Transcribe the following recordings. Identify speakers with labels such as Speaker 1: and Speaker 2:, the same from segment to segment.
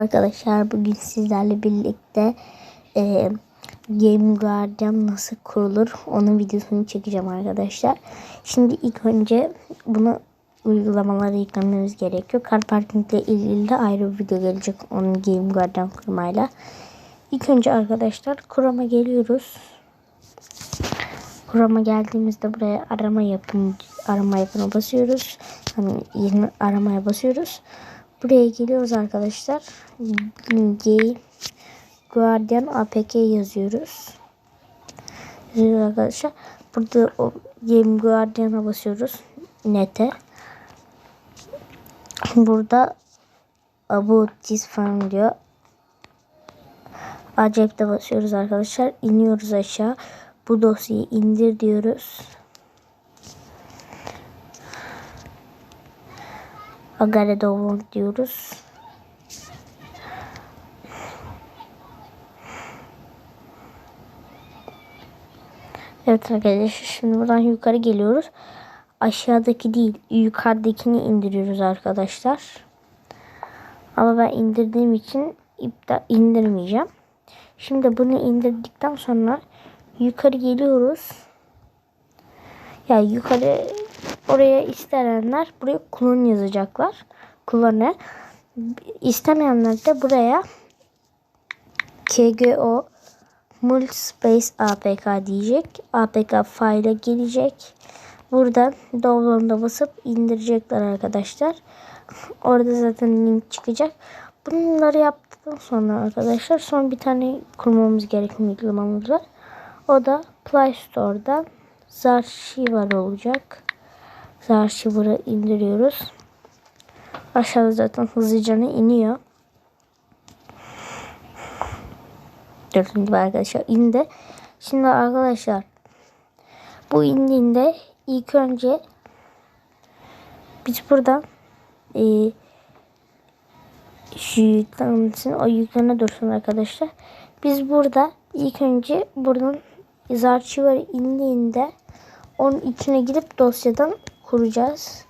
Speaker 1: Arkadaşlar bugün sizlerle birlikte e, Game Guardian nasıl kurulur onun videosunu çekeceğim arkadaşlar. Şimdi ilk önce bunu uygulamaları yüklememiz gerekiyor. Car parking ile ilgili de ayrı bir video gelecek onun Game Guardian kurmayla. İlk önce arkadaşlar Chrome'a geliyoruz. Chrome'a geldiğimizde buraya arama yapın arama yapına basıyoruz. Hani yeni aramaya basıyoruz. Buraya geliyoruz arkadaşlar. Game Guardian APK yazıyoruz. Yazıyoruz arkadaşlar. Burada o Game Guardian'a basıyoruz. Net'e. Burada About this falan diyor. Acep'te basıyoruz arkadaşlar. İniyoruz aşağı. Bu dosyayı indir diyoruz. Agare download diyoruz. Evet arkadaşlar şimdi buradan yukarı geliyoruz. Aşağıdaki değil yukarıdakini indiriyoruz arkadaşlar. Ama ben indirdiğim için iptal indirmeyeceğim. Şimdi bunu indirdikten sonra yukarı geliyoruz. Ya yani yukarı oraya isteyenler buraya kullan yazacaklar. Kullanı. İstemeyenler de buraya KGO Multispace APK diyecek. APK file gelecek. Buradan download'a basıp indirecekler arkadaşlar. Orada zaten link çıkacak. Bunları yaptıktan sonra arkadaşlar son bir tane kurmamız gereken uygulamamız var. O da Play Store'dan Zarshiver olacak. Zarshiver'ı indiriyoruz. Aşağıda zaten hızlıca iniyor. Gördüğünüz gibi arkadaşlar indi. Şimdi arkadaşlar bu indiğinde ilk önce biz buradan e, şu yüklenmesin o yüklene dursun arkadaşlar. Biz burada ilk önce buradan Zarchiver indiğinde onun içine girip dosyadan kuracağız.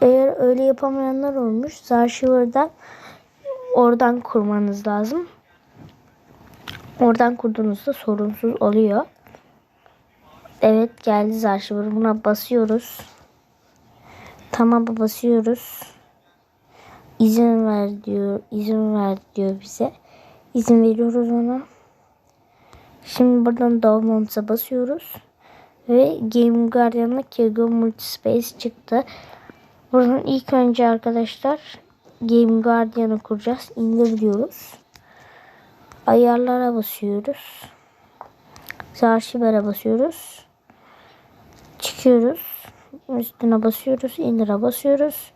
Speaker 1: Eğer öyle yapamayanlar olmuş Zarshiver'dan oradan kurmanız lazım. Oradan kurduğunuzda sorunsuz oluyor. Evet geldi Zarshiver. Buna basıyoruz. Tamam basıyoruz. İzin ver diyor. İzin ver diyor bize. İzin veriyoruz ona. Şimdi buradan downloads'a basıyoruz. Ve Game Guardian'la Kego Multispace çıktı. Buradan ilk önce arkadaşlar Game Guardian'ı kuracağız. İndir diyoruz. Ayarlara basıyoruz. Arşivlere basıyoruz. Çıkıyoruz. Üstüne basıyoruz. İndire basıyoruz.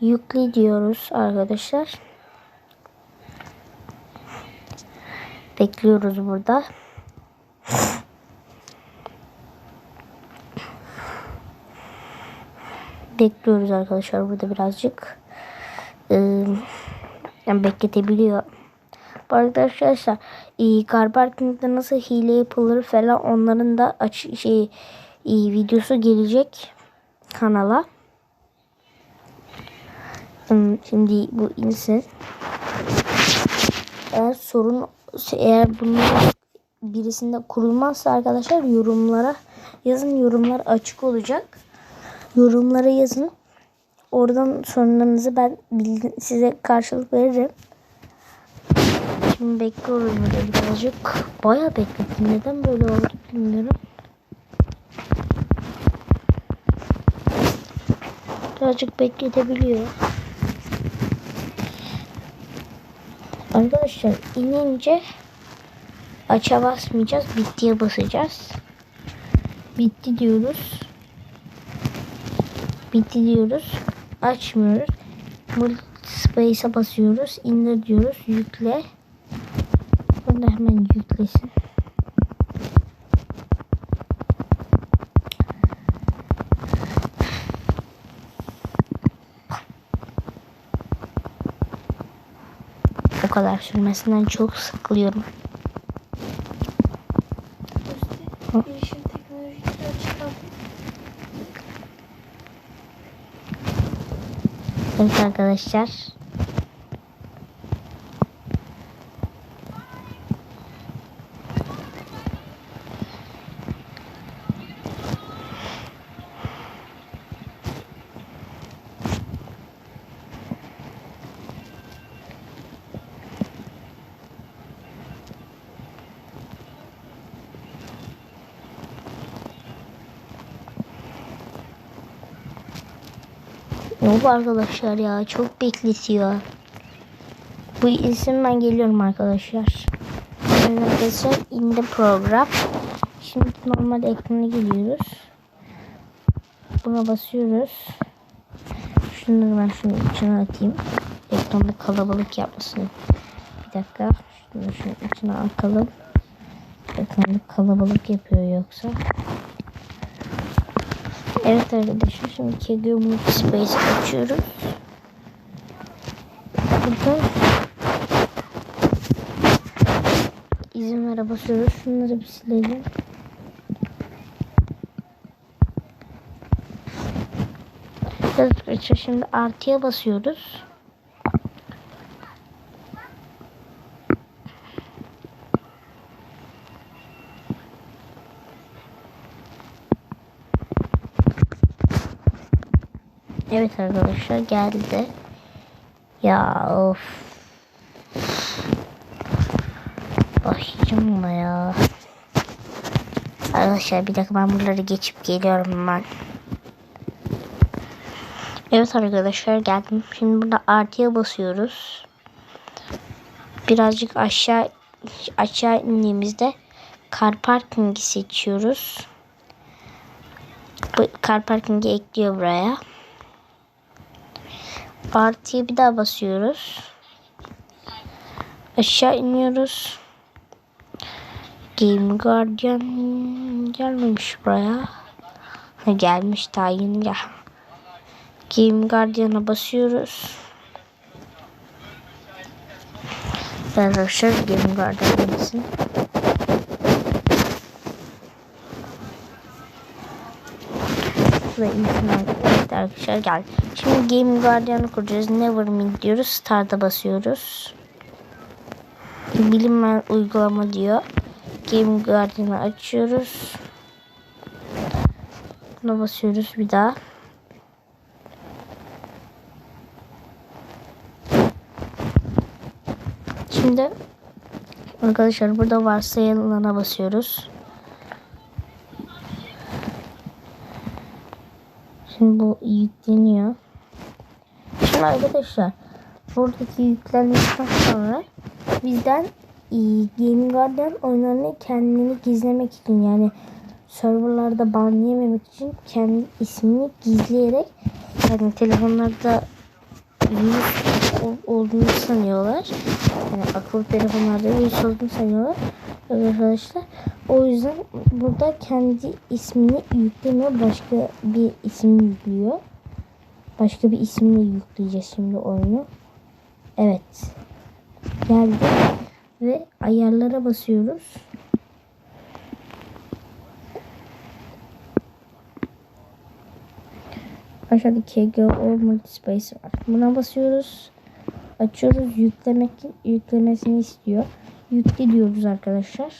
Speaker 1: Yükle diyoruz arkadaşlar. Bekliyoruz burada. Bekliyoruz arkadaşlar burada birazcık. Ee, yani bekletebiliyor. Bu arkadaşlar e, nasıl hile yapılır falan onların da aç şey e, videosu gelecek kanala. Hmm, şimdi bu insin. Eğer sorun eğer bunun birisinde kurulmazsa arkadaşlar yorumlara yazın yorumlar açık olacak. Yorumlara yazın. Oradan sorunlarınızı ben size karşılık veririm. Şimdi bekliyorum böyle birazcık. Baya bekledim. Neden böyle oldu bilmiyorum. Birazcık bekletebiliyor. Arkadaşlar inince aça basmayacağız. Bittiye basacağız. Bitti diyoruz. Bitti diyoruz. Açmıyoruz. Multispace'a basıyoruz. İndir diyoruz. Yükle. Bunu da hemen yüklesin. O kadar sürmesinden çok sıkılıyorum.
Speaker 2: Bilişim
Speaker 1: Evet arkadaşlar. Ne oldu arkadaşlar ya? Çok bekletiyor. Bu isim ben geliyorum arkadaşlar. Şimdi arkadaşlar in the program. Şimdi normal ekrana geliyoruz. Buna basıyoruz. Şunları ben şunun içine atayım. Ekranda kalabalık yapmasın. Bir dakika. Şunu şunun içine atalım. Ekranda kalabalık yapıyor yoksa. Evet arkadaşlar şimdi Kegel Multispace açıyoruz. Burada izin vere basıyoruz. Şunları bir silelim. Evet arkadaşlar şimdi artıya basıyoruz. Evet arkadaşlar geldi. Ya of. Başlayacağım ama ya. Arkadaşlar bir dakika ben buraları geçip geliyorum ben. Evet arkadaşlar geldim. Şimdi burada artıya basıyoruz. Birazcık aşağı aşağı indiğimizde car parking'i seçiyoruz. Bu car parking'i ekliyor buraya. Artıya bir daha basıyoruz. Aşağı iniyoruz. Game Guardian gelmemiş buraya. Ha, gelmiş daha yeni gel. Game Guardian'a basıyoruz. Arkadaşlar Game Guardian gelsin. Ve internet arkadaşlar geldi. Şimdi Game Guardian'ı kuracağız. Nevermind diyoruz. Start'a basıyoruz. Bilinmeyen uygulama diyor. Game Guardian'ı açıyoruz. Buna basıyoruz bir daha. Şimdi arkadaşlar burada varsayılanlara basıyoruz. Şimdi bu yükleniyor. Şimdi arkadaşlar buradaki yüklendikten sonra bizden e, Game Guardian oyunlarını kendini gizlemek için yani serverlarda ban yememek için kendi ismini gizleyerek yani telefonlarda virüs ol- olduğunu sanıyorlar. Yani akıllı telefonlarda virüs olduğunu sanıyorlar arkadaşlar. O yüzden burada kendi ismini yüklemiyor. Başka bir isim yüklüyor. Başka bir isimle yükleyeceğiz şimdi oyunu. Evet. Geldi. Ve ayarlara basıyoruz. Aşağıda KGO Multispace var. Buna basıyoruz. Açıyoruz. Yüklemek yüklemesini istiyor. Yükle diyoruz arkadaşlar.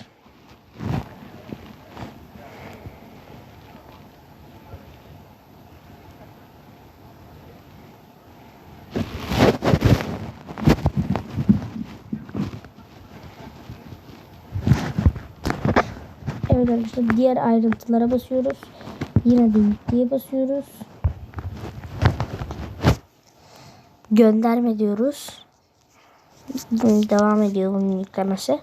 Speaker 1: Evet arkadaşlar diğer ayrıntılara basıyoruz. Yine de yükleye basıyoruz. Gönderme diyoruz. Devam ediyor bunun yüklemesi.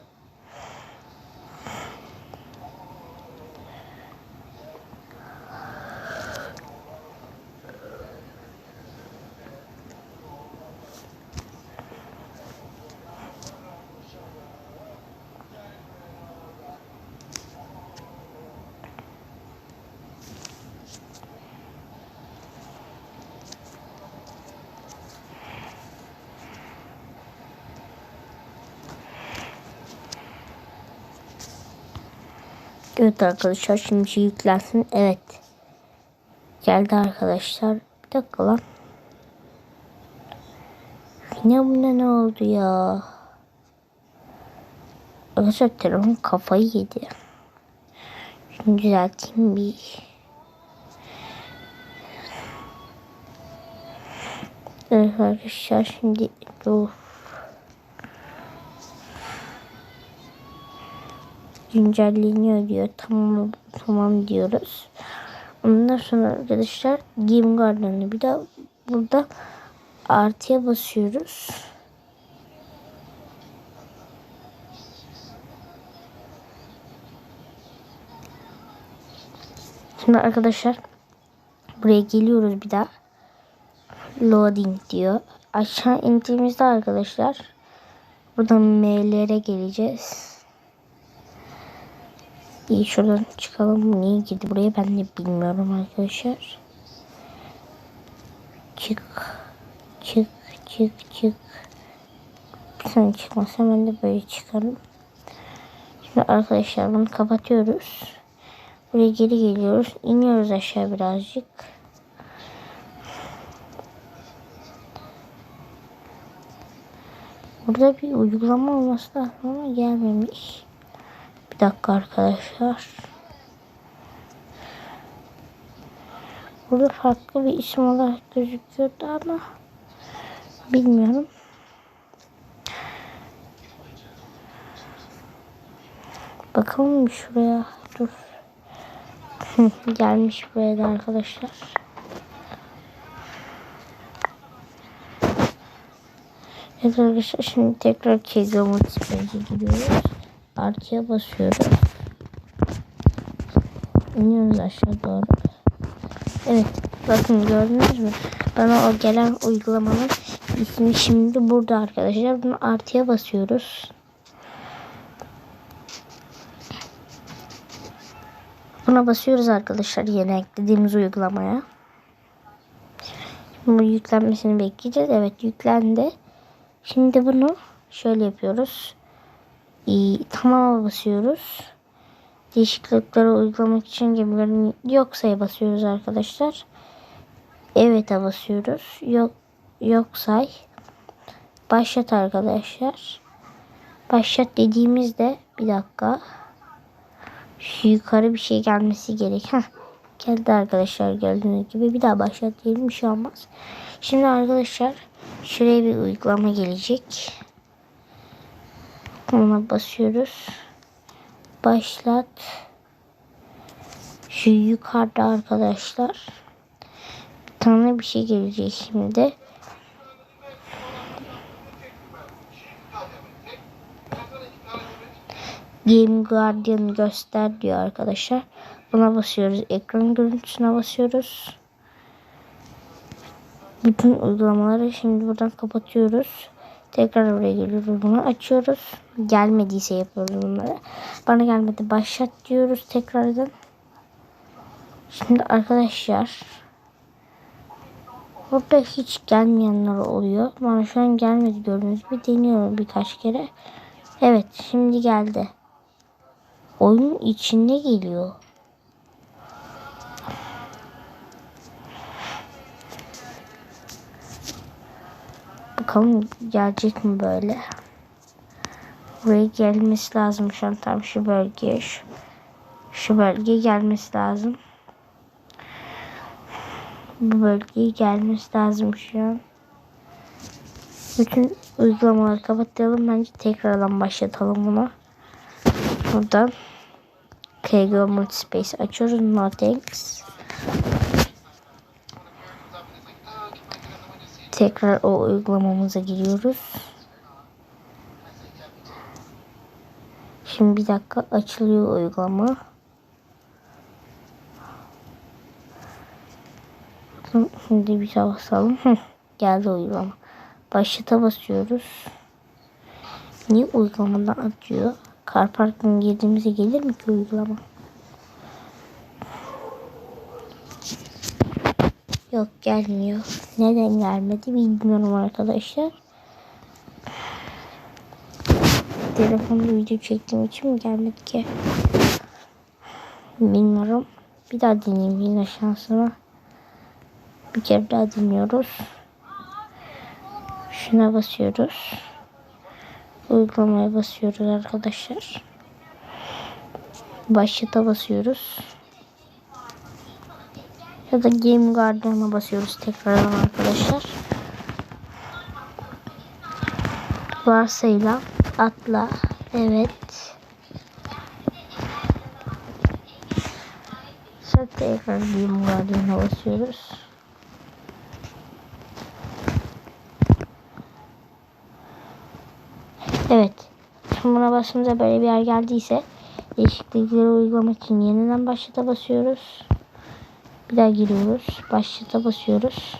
Speaker 1: Evet arkadaşlar şimdi yüklensin. Evet. Geldi arkadaşlar. Bir dakika lan. Yine bunda ne oldu ya? Arkadaşlar telefon kafayı yedi. Şimdi düzelteyim bir. Evet arkadaşlar şimdi dur. Güncelleniyor diyor. Tamam tamam diyoruz. Ondan sonra arkadaşlar Game Guardian'ı bir daha burada artıya basıyoruz. Şimdi arkadaşlar buraya geliyoruz bir daha. Loading diyor. Aşağı indiğimizde arkadaşlar buradan M'lere geleceğiz. İyi şuradan çıkalım. Niye girdi buraya ben de bilmiyorum arkadaşlar. Çık. Çık. Çık. Çık. Sen çıkmasa ben de böyle çıkarım. Şimdi arkadaşlar bunu kapatıyoruz. Buraya geri geliyoruz. İniyoruz aşağı birazcık. Burada bir uygulama olması ama gelmemiş. Bir dakika arkadaşlar. Burada farklı bir isim olarak gözüküyordu ama bilmiyorum. Bakalım şuraya. Dur. Gelmiş buraya da arkadaşlar. Evet arkadaşlar şimdi tekrar Kegel Multiplaye'e gidiyoruz. Artıya basıyoruz. İniyoruz aşağı doğru. Evet bakın gördünüz mü? Bana o gelen uygulamanın ismi şimdi burada arkadaşlar. Bunu artıya basıyoruz. Buna basıyoruz arkadaşlar yeni eklediğimiz uygulamaya. Şimdi bu yüklenmesini bekleyeceğiz. Evet yüklendi. Şimdi bunu şöyle yapıyoruz. Ee, tamama basıyoruz. Değişiklikleri uygulamak için gemilerin yok sayı basıyoruz arkadaşlar. Evet'e basıyoruz. Yok yok say. Başlat arkadaşlar. Başlat dediğimizde bir dakika. Şu yukarı bir şey gelmesi gerek. Heh, geldi arkadaşlar gördüğünüz gibi. Bir daha başlat diyelim bir şey olmaz. Şimdi arkadaşlar şuraya bir uygulama gelecek. Ona basıyoruz. Başlat. Şu yukarıda arkadaşlar. Bir tane bir şey gelecek şimdi. Game Guardian göster diyor arkadaşlar. Buna basıyoruz. Ekran görüntüsüne basıyoruz. Bütün uygulamaları şimdi buradan kapatıyoruz. Tekrar oraya geliyoruz. Bunu açıyoruz. Gelmediyse yapıyoruz bunları. Bana gelmedi. Başlat diyoruz tekrardan. Şimdi arkadaşlar burada hiç gelmeyenler oluyor. Bana şu an gelmedi gördüğünüz gibi deniyorum birkaç kere. Evet şimdi geldi. Oyun içinde geliyor. Bakalım gelecek mi böyle. Buraya gelmesi lazım şu an tam şu bölgeye. Şu, şu bölgeye gelmesi lazım. Bu bölgeye gelmesi lazım şu an. Bütün uygulamaları kapatalım. Bence tekrardan başlatalım bunu. Buradan KGO Multispace açıyoruz. No thanks. Tekrar o uygulamamıza giriyoruz. Şimdi bir dakika açılıyor uygulama. Şimdi bir daha basalım. Geldi uygulama. Başlata basıyoruz. Niye uygulamadan atıyor? Car Park'ın girdiğimize gelir mi ki uygulama? Yok gelmiyor. Neden gelmedi bilmiyorum arkadaşlar. Telefonda video çektiğim için mi gelmedi ki? Bilmiyorum. Bir daha deneyeyim yine şansıma. Bir kere daha dinliyoruz. Şuna basıyoruz. Uygulamaya basıyoruz arkadaşlar. Başlata basıyoruz. Ya da Game Guardian'a basıyoruz tekrardan arkadaşlar. Varsayla atla. Evet. Sonra tekrar Game Guardian'a basıyoruz. Evet. Şimdi buna basınca böyle bir yer geldiyse değişiklikleri uygulamak için yeniden başlata basıyoruz. Bir daha giriyoruz. Başlata basıyoruz.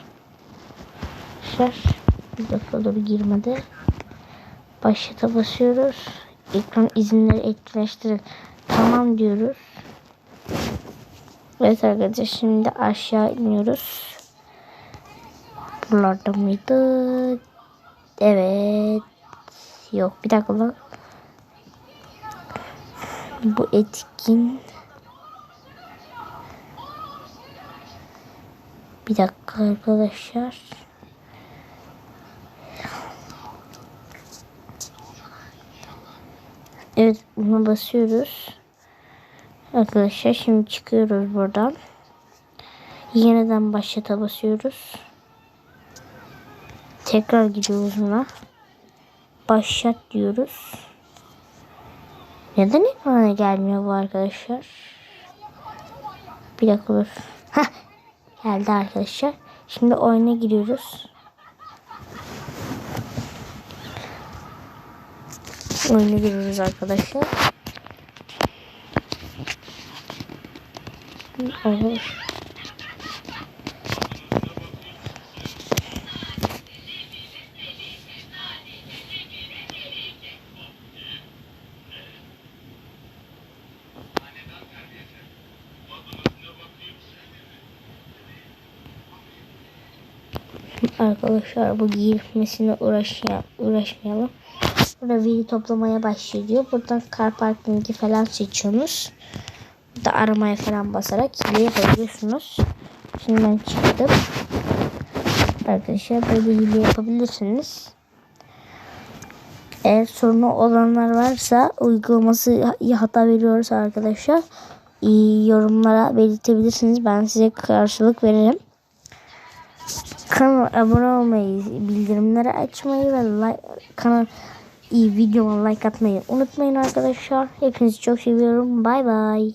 Speaker 1: Arkadaşlar bir dakika dur girmedi. Başlata basıyoruz. Ekran izinleri etkileştirin. Tamam diyoruz. Evet arkadaşlar şimdi aşağı iniyoruz. Buralarda mıydı? Evet. Yok bir dakika. Bu etkin. Bir dakika arkadaşlar. Evet buna basıyoruz. Arkadaşlar şimdi çıkıyoruz buradan. Yeniden başlata basıyoruz. Tekrar gidiyoruz buna. Başlat diyoruz. Neden ekrana gelmiyor bu arkadaşlar? Bir dakika dur. Hah. Geldi arkadaşlar. Şimdi oyuna giriyoruz. Oyuna giriyoruz arkadaşlar. Arkadaşlar. Arkadaşlar bu giyilmesine uğraşya, uğraşmayalım. Burada veri toplamaya başlıyor. Buradan car parking'i falan seçiyorsunuz. Burada aramaya falan basarak hile yapabiliyorsunuz. Şimdi ben çıktım. Arkadaşlar böyle hile yapabilirsiniz. Eğer sorunu olanlar varsa uygulaması hata veriyorsa arkadaşlar yorumlara belirtebilirsiniz. Ben size karşılık veririm. Kanala abone olmayı, bildirimleri açmayı ve like, kanal iyi videoma like atmayı unutmayın arkadaşlar. Hepinizi çok seviyorum. Bay bay.